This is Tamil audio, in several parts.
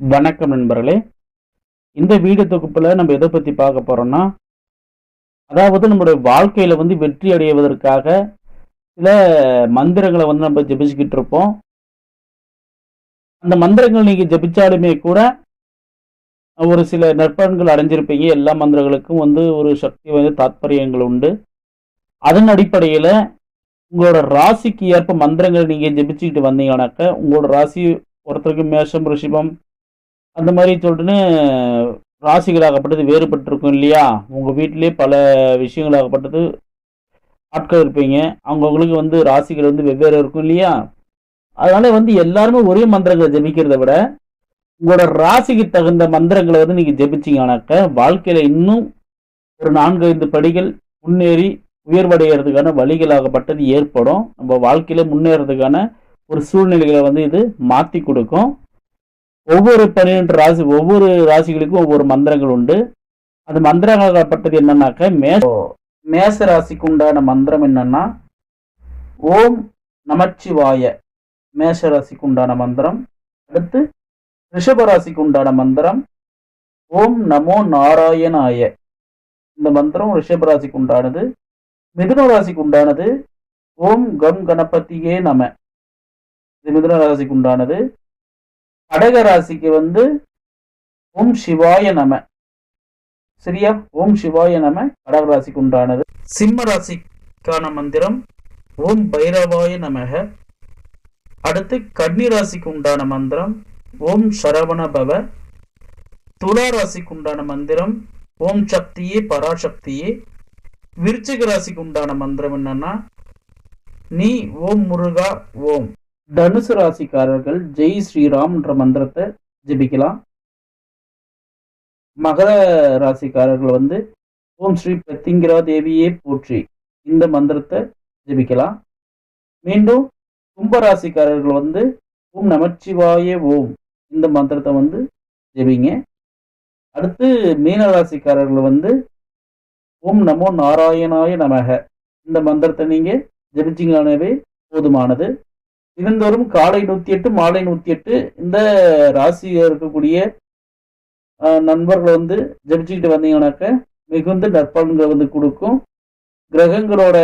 வணக்கம் நண்பர்களே. இந்த வீடியோ தொகுப்பில் நம்ம எதை பற்றி பார்க்க போகிறோம்னா அதாவது நம்மளுடைய வாழ்க்கையில் வந்து வெற்றி அடைவதற்காக சில மந்திரங்களை வந்து நம்ம ஜெபிச்சுக்கிட்டு இருப்போம். அந்த மந்திரங்கள் நீங்கள் ஜபிச்சாலுமே கூட ஒரு சில நற்பலன்கள் அடைஞ்சிருப்பீங்க. எல்லா மந்திரங்களுக்கும் வந்து ஒரு சக்தி வந்து தாத்பரியங்கள் உண்டு. அதன் அடிப்படையில் உங்களோட ராசிக்கு ஏற்ப மந்திரங்கள் நீங்கள் ஜெபிச்சுக்கிட்டு வந்தீங்கன்னாக்க உங்களோட ராசி ஒருத்தருக்கு மேஷம் ரிஷிபம் அந்த மாதிரி சொல்லிட்டுன்னு ராசிகளாகப்பட்டது வேறுபட்டிருக்கும் இல்லையா? உங்கள் வீட்டிலே பல விஷயங்களாகப்பட்டது ஆட்கள் இருப்பீங்க. அவங்கவுங்களுக்கு வந்து ராசிகள் வந்து வெவ்வேறு இருக்கும் இல்லையா? அதனால வந்து எல்லாருமே ஒரே மந்திரங்களை ஜெபிக்கிறத விட உங்களோட ராசிக்கு தகுந்த மந்திரங்களை வந்து நீங்கள் ஜெபிச்சிங்கனாக்க வாழ்க்கையில் இன்னும் ஒரு நான்கு ஐந்து படிகள் முன்னேறி உயர்வடைகிறதுக்கான வழிகளாகப்பட்டது ஏற்படும். நம்ம வாழ்க்கையில் முன்னேறதுக்கான ஒரு சூழ்நிலைகளை வந்து இது மாற்றி கொடுக்கும். ஒவ்வொரு பன்னிரெண்டு ராசி ஒவ்வொரு ராசிகளுக்கும் ஒவ்வொரு மந்திரங்கள் உண்டு. அந்த மந்திரங்களாகப்பட்டது என்னன்னாக்க மே மேச ராசிக்கு உண்டான மந்திரம் என்னன்னா ஓம் நமச்சிவாய மேஷ ராசிக்கு உண்டான மந்திரம். அடுத்து ரிஷப ராசிக்கு உண்டான மந்திரம். ஓம் நமோ நாராயணாய. இந்த மந்திரம் ரிஷப ராசிக்கு உண்டானது. மிதுன ராசிக்கு உண்டானது. ஓம் கம் கணபதியே நம. இது மிதுன ராசிக்கு உண்டானது. கடக ராசிக்கு வந்து ஓம் சிவாய நம. சரியா? ஓம் சிவாய நம கடக ராசிக்கு உண்டானது. சிம்ம ராசிக்கான மந்திரம் ஓம் பைரவாய நமக. அடுத்து கன்னி ராசிக்கு உண்டான மந்திரம் ஓம் சரவண பவ. துலா ராசிக்கு உண்டான மந்திரம் ஓம் சக்தியே பராசக்தியே. விருச்சிக ராசிக்கு உண்டான மந்திரம் என்னன்னா நீ ஓம் முருகா ஓம். தனுசு ராசிக்காரர்கள் ஜெய் ஸ்ரீராம் என்ற மந்திரத்தை ஜெபிக்கலாம். மகர ராசிக்காரர்கள் வந்து ஓம் ஸ்ரீ பிரத்திங்கிரா தேவியே போற்றி இந்த மந்திரத்தை ஜெபிக்கலாம். மீண்டும் கும்பராசிக்காரர்கள் வந்து ஓம் நமச்சிவாய ஓம் இந்த மந்திரத்தை வந்து ஜெபிங்க. அடுத்து மீன ராசிக்காரர்கள் வந்து ஓம் நமோ நாராயணாய நமக. இந்த மந்திரத்தை நீங்கள் ஜெபிச்சிங்களானவே போதுமானது. தினந்தோறும் காலை நூத்தி எட்டு மாலை நூத்தி எட்டு இந்த ராசியில் இருக்கக்கூடிய நண்பர்களை நண்பர்கள் வந்து ஜெபிச்சுக்கிட்டு வந்தீங்கன்னாக்க மிகுந்த நற்பலன்களை வந்து கொடுக்கும். கிரகங்களோட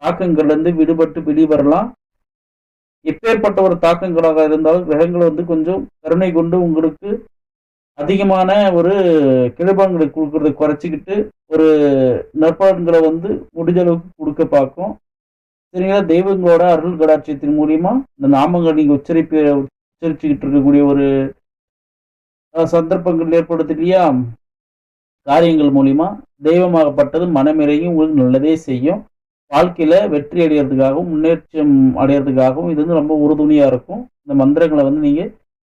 தாக்கங்கள்லேருந்து விடுபட்டு வெளிவரலாம். எப்பேற்பட்ட ஒரு தாக்கங்களாக இருந்தாலும் கிரகங்கள் வந்து கொஞ்சம் கருணை கொண்டு உங்களுக்கு அதிகமான ஒரு கிருபங்களை கொடுக்கறத குறைச்சிக்கிட்டு ஒரு நற்பலன்களை வந்து முடிஞ்ச அளவுக்கு கொடுக்க பார்க்கும். சரிங்களா? தெய்வங்களோட அருள் கடாட்சியத்தின் மூலியமா இந்த நாமங்கள் நீங்க உச்சரிப்பு உச்சரிச்சுக்கிட்டு இருக்கக்கூடிய ஒரு சந்தர்ப்பங்கள் ஏற்படுது இல்லையா? காரியங்கள் மூலியமா தெய்வமாகப்பட்டது மனமிறையும் உங்களுக்கு நல்லதே செய்யும். வாழ்க்கையில வெற்றி அடையிறதுக்காகவும் முன்னேற்றம் அடையிறதுக்காகவும் இது வந்து ரொம்ப உறுதுணையா இருக்கும். இந்த மந்திரங்களை வந்து நீங்க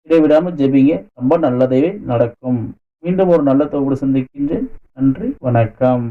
இடைவிடாம ஜெபிங்க. ரொம்ப நல்லதே நடக்கும். மீண்டும் ஒரு நல்ல தொகுப்பு சந்திக்கின்றேன். நன்றி வணக்கம்.